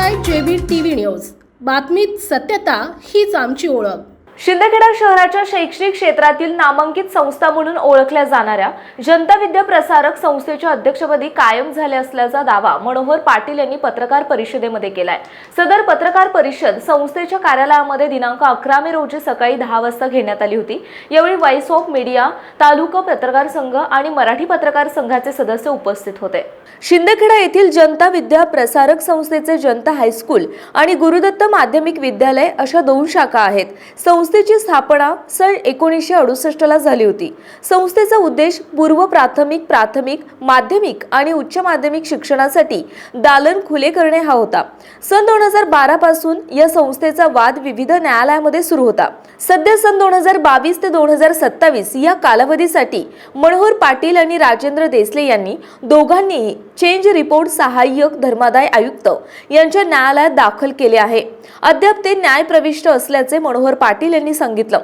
पाहताय JB T V news. बातमीत सत्यता हीच आमची ओळख. शिंदखेडा शहराच्या शैक्षणिक क्षेत्रातील नामांकित संस्था म्हणून ओळखल्या जाणाऱ्या जनता विद्या प्रसारक संस्थेच्या अध्यक्षपदी कायम झाले असल्याचा दावा मनोहर पाटील यांनी पत्रकार परिषदेमध्ये केलाय. सदर पत्रकार परिषद संस्थेच्या कार्यालयामध्ये दिनांक अकरा मे रोजी सकाळी दहा वाजता घेण्यात आली होती. यावेळी व्हॉइस ऑफ मीडिया तालुका पत्रकार संघ आणि मराठी पत्रकार संघाचे सदस्य उपस्थित होते. शिंदखेडा येथील जनता विद्या प्रसारक संस्थेचे जनता हायस्कूल आणि गुरुदत्त माध्यमिक विद्यालय अशा दोन शाखा आहेत. संस्था संस्थेची स्थापना सन एकोणीसशे अडुसष्टला झाली होती. संस्थेचा उद्देश पूर्व प्राथमिक प्राथमिक माध्यमिक आणि उच्च माध्यमिक शिक्षणासाठी दालन खुले करणे हा होता. सन दोन हजार बारा पासून या संस्थेचा वाद विविध न्यायालयामध्ये सुरू होता. सध्या सन दोन हजार बावीस ते दोन हजार सत्तावीस या कालावधीसाठी मनोहर पाटील आणि राजेंद्र देसले यांनी दोघांनीही चेंज रिपोर्ट सहाय्यक धर्मादाय आयुक्त यांच्या न्यायालयात दाखल केले आहे. अद्याप ते न्यायप्रविष्ट असल्याचे मनोहर पाटील यांनी सांगितलं.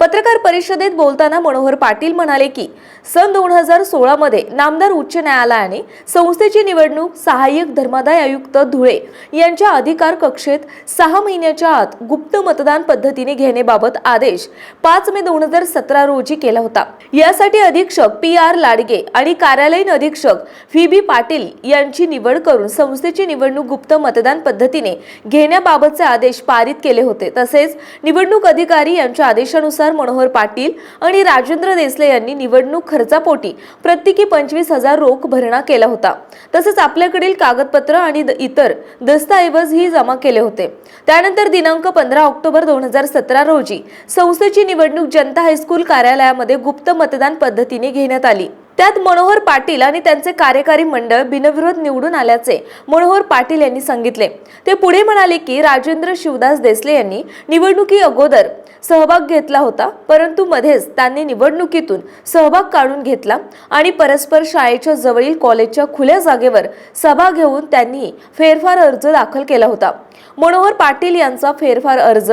पत्रकार परिषदेत बोलताना मनोहर पाटील म्हणाले की सन दोन हजार सोळामध्ये नामदार उच्च न्यायालयाने संस्थेची निवडणूक सहाय्यक धर्मादाय आयुक्त धुळे यांच्या अधिकार कक्षेत सहा महिन्याच्या आत गुप्त मतदान पद्धतीने घेण्याबाबत आदेश पाच मे दोन हजार सतरा रोजी केला होता. यासाठी अधीक्षक पी आर लाडगे आणि कार्यालयीन अधीक्षक व्ही बी पाटील यांची निवड करून संस्थेची निवडणूक गुप्त मतदान पद्धतीने घेण्याबाबतचे आदेश पारित केले होते. तसेच निवडणूक अधिकारी यांच्या आदेशानुसार मनोहर पाटील आणि राजेंद्र देसले यांनी निवडणूक खर्चापोटी प्रत्येकी पंचवीस हजार रोख भरणा केला होता. तसेच आपल्याकडील कागदपत्र आणि द- इतर दस्तऐवज ही जमा केले होते. त्यानंतर दिनांक पंधरा ऑक्टोबर दोन हजार सतरा रोजी संस्थेची निवडणूक जनता हायस्कूल कार्यालयामध्ये गुप्त मतदान पद्धतीने घेण्यात आली. त्यात मनोहर पाटील आणि त्यांचे कार्यकारी मंडळ बिनविरोध निवडून आल्याचे मनोहर पाटील यांनी सांगितले. ते पुढे म्हणाले की राजेंद्र शिवदास देसले यांनी निवडणुकी अगोदर सहभाग घेतला होता परंतु मध्येच त्यांनी निवडणुकीतून सहभाग काढून घेतला आणि परस्पर शाळेच्या जवळील कॉलेजच्या खुल्या जागेवर सभा घेऊन त्यांनी फेरफार अर्ज दाखल केला होता. मनोहर पाटील यांचा फेरफार अर्ज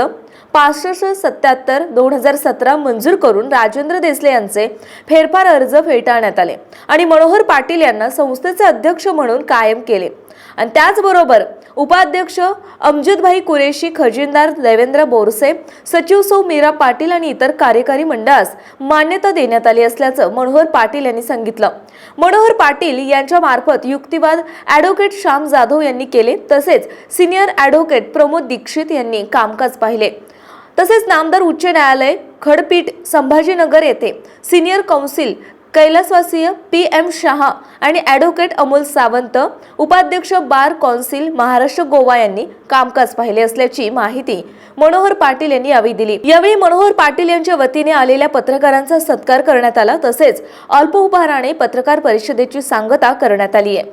पासष्ट सत्याहत्तर दोन हजार सतरा मंजूर करून राजेंद्र देसले यांचे फेरफार अर्ज फेटाळण्यात आले आणि मनोहर पाटील यांना संस्थेचे अध्यक्ष म्हणून कायम केले. आणि त्याचबरोबर उपाध्यक्ष अमजदभाई कुरेशी खजिनदार देवेंद्र बोरसे सचिव सौ मीरा पाटील आणि इतर कार्यकारी मंडळास मान्यता देण्यात आली असल्याचं मनोहर पाटील यांनी सांगितलं. मनोहर पाटील यांच्या मार्फत युक्तिवाद ॲडव्होकेट श्याम जाधव यांनी केले तसेच सिनियर ॲडव्होकेट प्रमोद दीक्षित यांनी कामकाज पाहिले. तसेच नामदार उच्च न्यायालय खडपीठ संभाजीनगर येथे सिनियर कौन्सिल कैलासवासीय पी एम शहा आणि ॲडव्होकेट अमोल सावंत उपाध्यक्ष बार कौन्सिल महाराष्ट्र गोवा यांनी कामकाज पाहिले असल्याची माहिती मनोहर पाटील यांनी यावेळी दिली. यावेळी मनोहर पाटील यांच्या वतीने आलेल्या पत्रकारांचा सत्कार करण्यात आला तसेच अल्प उपहाराने पत्रकार परिषदेची सांगता करण्यात आली आहे.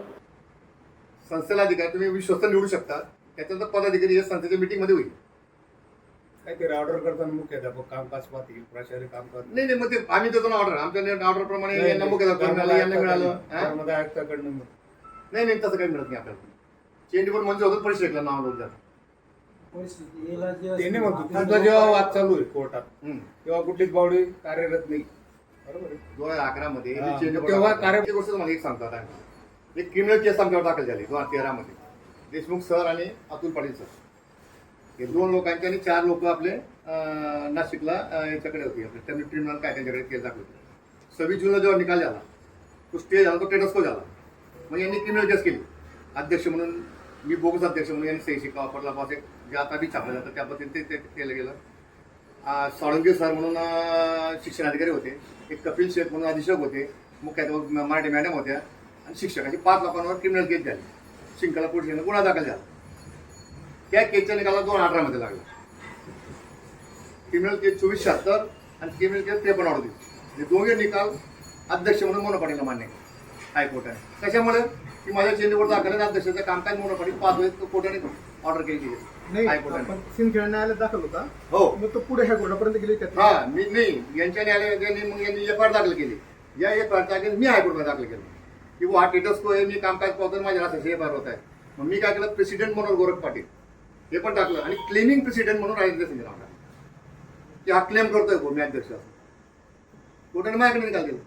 संस्थेला अधिकार तुम्ही विश्वस्त निवडू शकता. त्याच्यानंतर पदाधिकारी या संस्थेच्या मीटिंगमध्ये होईल. काहीतरी ऑर्डर करताना मुख्याध्यापक कामकाज पाहतील प्राचार्य कामकाज. नाही नाही मग ते आम्ही देतो ना ऑर्डर आमच्या ऑर्डर प्रमाणे यांना मुख्याध्यापक मिळालं यांना मिळालं. हा? धर्मदाय आयुक्ताकडनं नाही नाही तसं काही मिळत नाही आपल्याला. चेंज रिपोर्ट मंजूर होतं परिषदेला नाव नोंद त्यांनी म्हणतो तुमचा जेव्हा वाद चालू आहे कोर्टात तेव्हा कुठलीच बावडी कार्यरत नाही. बरोबर आहे. दोन हजार अकरा मध्ये हा, तेव्हा. कार्य- एक गोष्ट मला एक सांगतात आहे. एक क्रिमिनल केस आमच्यावर दाखल झाली दोन हजार तेरा मध्ये. देशमुख सर आणि अतुल पाटील सर. हे दोन लोकांचे आणि चार लोक आपले नाशिकला याच्याकडे होते. आपले त्यांनी ट्रिब्युनल काय त्यांच्याकडे केस दाखल होते सव्वीस जूनला जेव्हा निकाल झाला तो स्टे झाला तो टेटस्को झाला. मग यांनी क्रिमिनल केस केली. अध्यक्ष म्हणून मी बोगस अध्यक्ष म्हणून यांनी सही शिक्का वापरला. पास एक जे आता बी छापलं जातं त्या पद्धतीने ते ते केलं गेलं. आ, सर म्हणून शिक्षण अधिकारी होते. एक कपिल शेख म्हणून अधीक्षक होते. मुख्याध्यापक मराठी मॅडम होत्या. आणि शिक्षकांची पाच लोकांवर क्रिमिनल केस झाली. शिंकला पोलीस गुन्हा दाखल झाला. त्या केसच्या निकाला दोन अठरामध्ये लागला. क्रिमिनल केस चोवीस शहात्तर आणि क्रिमिनल केस त्रेपन्न अडतीस. हे दोघे निकाल अध्यक्ष म्हणून मोनो पाटीलला मान्य केले हायकोर्टाने. कशामुळे? की माझ्या चेंडीवर दाखल अध्यक्षाचं कामकाज मोनो पाटील पाच वेळेस कोर्टाने ऑर्डर केली नाही हायकोर्टाने. न्यायालयात दाखल होता. हो. मग तो पुढे ह्या कोर्टापर्यंत गेले त्यात हा मी नाही. यांच्या न्यायालयाने मग यांनी एफ आर दाखल केली. या एफ आर दाखल मी हायकोर्टमध्ये दाखल केलं. की हा टेटस्को आहे मी कामकाज पाहतो माझ्या असं एफ आर होत आहे. मग मी काय केलं? प्रेसिडेंट म्हणून गोरख पाटील. हे पण टाकलं. आणि क्लेमिंग प्रेसिडेंट म्हणून राजेंद्र सिंग टाकलं की हा क्लेम करतोय कोण मी अध्यक्ष. असं कोर्टाने माझ्याकडे निकाल दिला.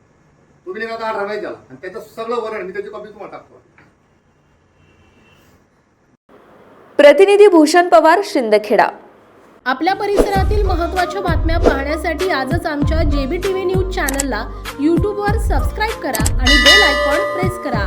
तो मी अठरा माहीत झाला. आणि त्याचं सगळं वरण मी त्याची कॉपी तुम्हाला टाकतो. प्रतिनिधी भूषण पवार शिंदखेडा. आपल्या परिसरातील महत्त्वाच्या बातम्या पाहण्यासाठी आजच आमच्या जेबी टी व्ही न्यूज चॅनलला यूट्यूबवर सबस्क्राईब करा आणि बेल आयकॉन प्रेस करा.